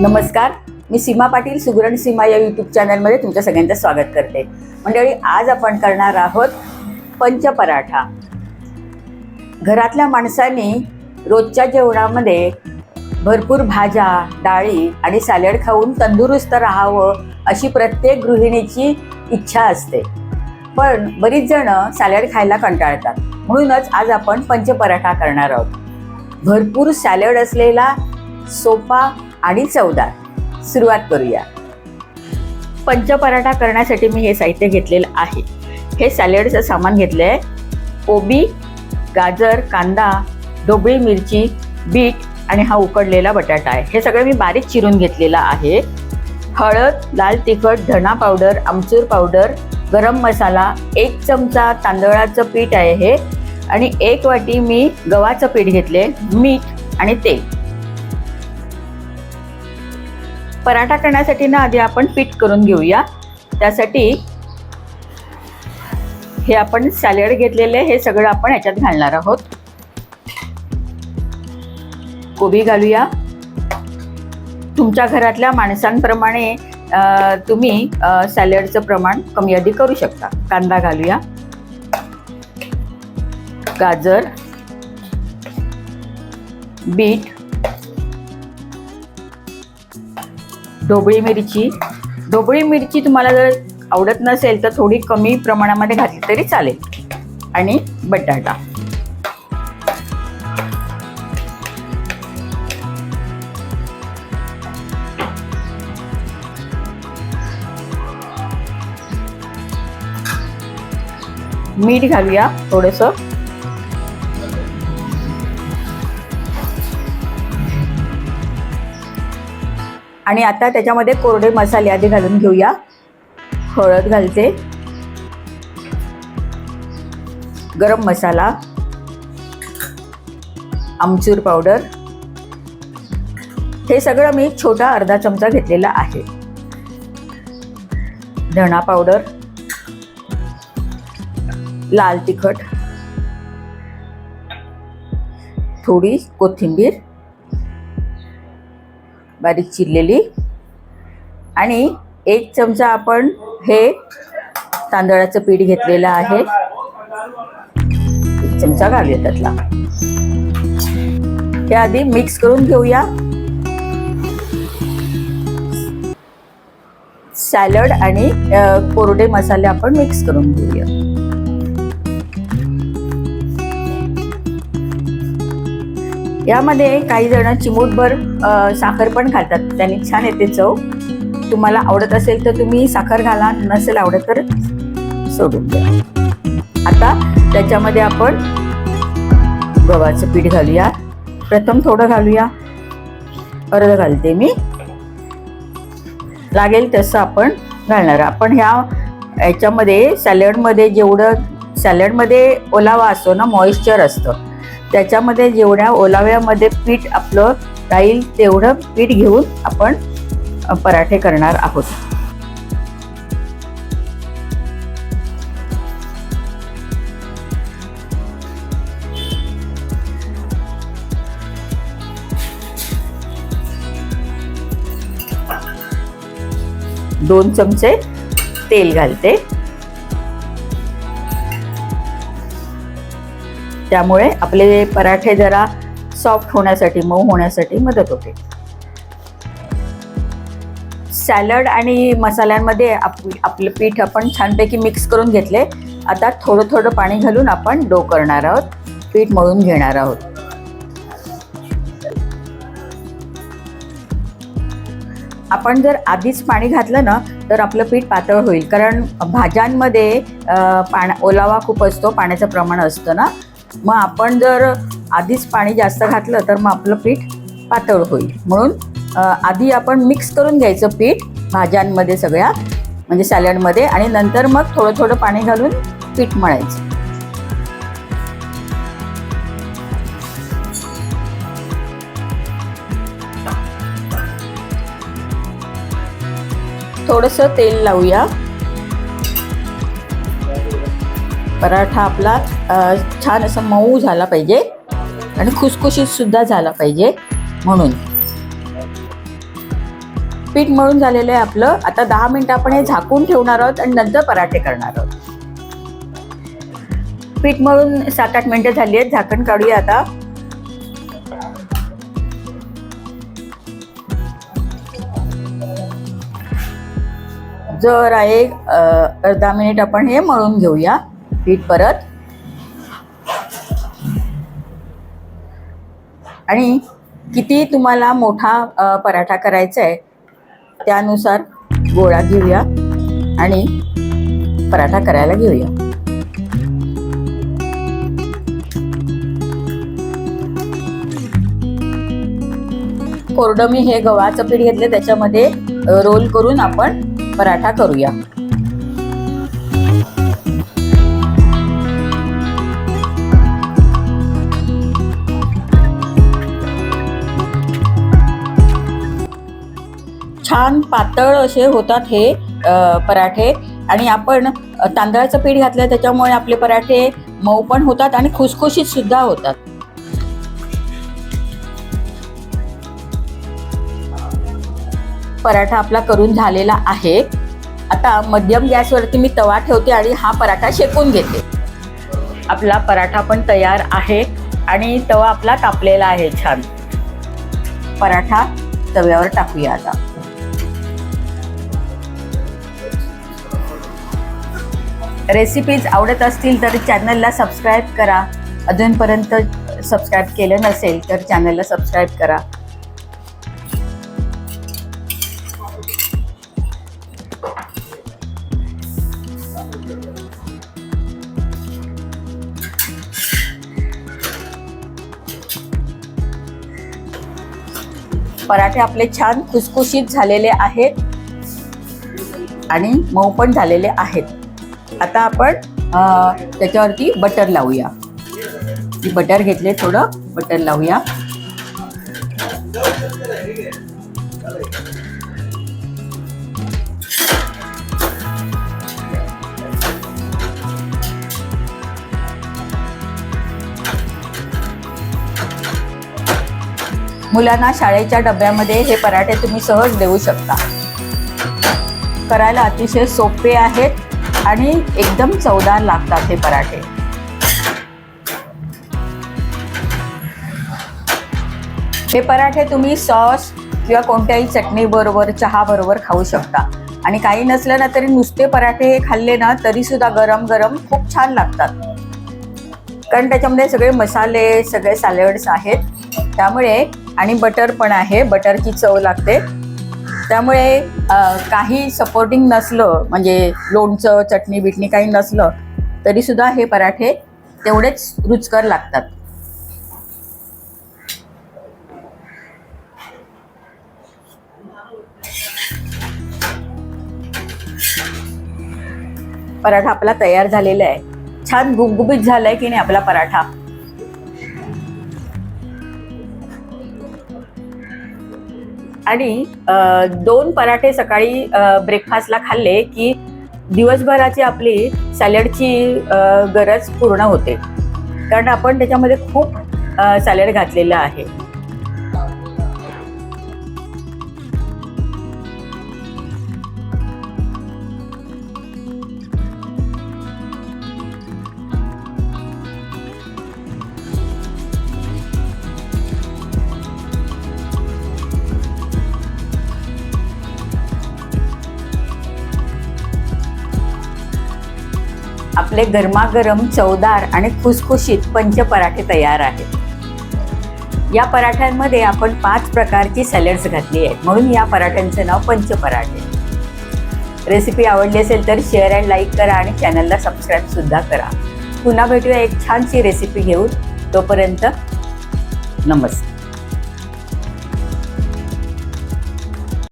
नमस्कार. मी सीमा पाटील सुगरण सीमा या यूट्यूब चॅनलमध्ये तुमच्या सगळ्यांचं स्वागत करते. मंडळी आज आपण करणार आहोत पंचपराठा घरातल्या माणसांनी रोजच्या जेवणामध्ये भरपूर भाज्या डाळी आणि सॅलड खाऊन तंदुरुस्त राहावं अशी प्रत्येक गृहिणीची इच्छा असते. पण बरीच जण सॅलड खायला कंटाळतात. म्हणूनच आज आपण पंचपराठा करणार आहोत. भरपूर सॅलड असलेला सोपा आणि चवदार सुरुवात करूया. पंचपराठा करण्यासाठी मी हे साहित्य घेतलेलं आहे. हे सॅलडचं सामान घेतलं आहे कोबी गाजर कांदा ढोबळी मिरची बीट आणि हा उकडलेला बटाटा आहे. हे सगळं मी बारीक चिरून घेतलेलं आहे. हळद लाल तिखट धणा पावडर आमचूर पावडर गरम मसाला एक चमचा तांदळाचं पीठ आहे हे. आणि एक वाटी मी गव्हाचं पीठ घेतले मीठ आणि तेल. पराठा करण्यासाठी ना आधी आपण पीठ करून घेऊया. त्यासाठी हे आपण सॅलड घेतलेले हे सगळं आपण याच्यात घालणार आहोत. कोबी घालूया. तुमच्या घरातल्या माणसांप्रमाणे तुम्ही सॅलडचं प्रमाण कमी अधिक करू शकता. कांदा घालूया. गाजर. बीट. ढोबळी मिरची. ढोबळी मिरची तुम्हाला जर आवडत नसेल तर थोडी कमी प्रमाणामध्ये घातली तरी चालेल. आणि बटाटा. मीठ घालूया थोडंसं. आणि आता त्याच्यामध्ये कोरडे मसाले आधी घालून घेऊया. हळद घालते. गरम मसाला. आमचूर पावडर. हे सगळं मी छोटा अर्धा चमचा घेतलेला आहे. धणा पावडर. लाल तिखट. थोडी कोथिंबीर. बारीक चिरलेली. आणि एक चमचा आपण हे तांदळाचं पीठ घेतलेलं आहे. एक चमचा घालूया त्यातला. हे आधी मिक्स करून घेऊया. सॅलड आणि कोरडे मसाले आपण मिक्स करून घेऊया. यामध्ये काही जण चिमूटभर साखर पण खातात त्याने छान येते चव. तुम्हाला आवडत असेल तर तुम्ही साखर घाला नसेल आवडत तर सोडून द्या. आता त्याच्यामध्ये आपण गव्हाचं पीठ घालूया. प्रथम थोडं घालूया. अर्ध घालते मी. लागेल तसं आपण घालणार. आपण ह्या याच्यामध्ये सॅलडमध्ये जेवढं सॅलडमध्ये ओलावा असतो ना मॉइश्चर असतं. त्याच्यामध्ये जेवढ्या ओलाव्यामध्ये पीठ आपलं राहील तेवढं पीठ घेऊन आपण पराठे करणार आहोत. दोन चमचे तेल घालते. त्यामुळे आपले पराठे जरा सॉफ्ट होण्यासाठी मऊ होण्यासाठी मदत होते. सॅलड आणि मसाल्यांमध्ये आप आपलं पीठ आपण छानपैकी मिक्स करून घेतले. आता थोडं थोडं पाणी घालून आपण डो करणार आहोत. पीठ मळून घेणार आहोत. आपण जर आधीच पाणी घातलं ना तर आपलं पीठ पातळ होईल. कारण भाज्यांमध्ये अ, पाण्या ओलावा खूप असतो पाण्याचं प्रमाण असतं ना. मग आपण जर आधीच पाणी जास्त घातलं तर मग आपलं पीठ पातळ होईल. म्हणून आधी आपण मिक्स करून घ्यायचं पीठ भाज्यांमध्ये सगळ्या म्हणजे सॅलडमध्ये आणि नंतर मग थोडं थोडं पाणी घालून पीठ मळायचं. थोडंसं तेल लावूया. पराठा आपला छान असा मऊ झाला पाहिजे आणि खुसखुशीत सुद्धा झाला पाहिजे म्हणून. पीठ मळून झालेलं आहे आपलं. आता दहा मिनिटं आपण हे झाकून ठेवणार आहोत आणि नंतर पराठे करणार आहोत. पीठ मळून सात आठ मिनिटं झाली आहेत. झाकण काढूया आता. जर आहे अर्धा मिनिट आपण हे मळून घेऊया. पीठ परत. आणि किती तुम्हाला मोठा पराठा करायचा आहे त्यानुसार गोळा घेऊया आणि पराठा करायला घेऊया. कोरडं मी हे गव्हाचं पीठ घेतलं त्याच्यामध्ये रोल करून आपण पराठा करूया. छान पातळ असे होतात हे पराठे. आणि आपण तांदळाचं पीठ घातलं त्याच्यामुळे आपले पराठे मऊ पण होतात आणि खुसखुशीत सुद्धा होतात. पराठा आपला करून झालेला आहे. आता मध्यम गॅसवरती मी तवा ठेवते आणि हा पराठा शेकून घेते. आपला पराठा पण तयार आहे आणि तवा आपला तापलेला आहे छान. पराठा तव्यावर टाकूया आता. रेसिपीज आवडत असतील तर चॅनलला सबस्क्राईब करा. अजूनपर्यंत सबस्क्राईब केलं नसेल तर चॅनलला सबस्क्राईब करा. पराठे आपले छान खुसखुशीत झालेले आहेत आणि मऊ पण झालेले आहेत. आता आपण त्याच्यावरती बटर लावूया. बटर घेतले थोडं बटर लावूया. मुलांना शाळेच्या डब्यामध्ये हे पराठे तुम्ही सहज देऊ शकता. करायला अतिशय सोपे आहेत. आणि एकदम चवदार लागतात हे पराठे. हे पराठे तुम्ही सॉस किंवा कोणत्याही चटणी बरोबर खाऊ शकता. आणि काही नसलं ना तरी नुसते पराठे हे खाल्ले ना तरी सुद्धा गरम गरम खूप छान लागतात. कारण त्याच्यामध्ये सगळे मसाले सगळे सॅलड्स आहेत. त्यामुळे आणि बटर पण आहे. बटरची चव लागते. त्यामुळे काही सपोर्टिंग नसलं म्हणजे लोणचं चटणी बिटणी काही नसलं तरी सुद्धा हे पराठे तेवढेच रुचकर लागतात. पराठा आपला तयार झालेला आहे. छान गुबगुबीत झालाय की नाही आपला पराठा? आणि दोन पराठे सकाळी ब्रेकफास्टला खाल्ले की दिवसभराची आपली सॅलडची गरज पूर्ण होते. कारण आपण त्याच्यामध्ये खूप सॅलड घातलेलं आहे. आपले गरमागरम चवदार आणि खुसखुशीत पंच पराठे तयार आहेत. या पराठ्यांमध्ये आपण पाच प्रकारची सॅलड्स घातली आहेत. म्हणून या पराठ्यांचं नाव पंच पराठे. रेसिपी आवडली असेल तर शेअर अँड लाईक करा आणि चॅनलला सबस्क्राईबसुद्धा करा. पुन्हा भेटूया एक छानशी रेसिपी घेऊन. तोपर्यंत नमस्कार.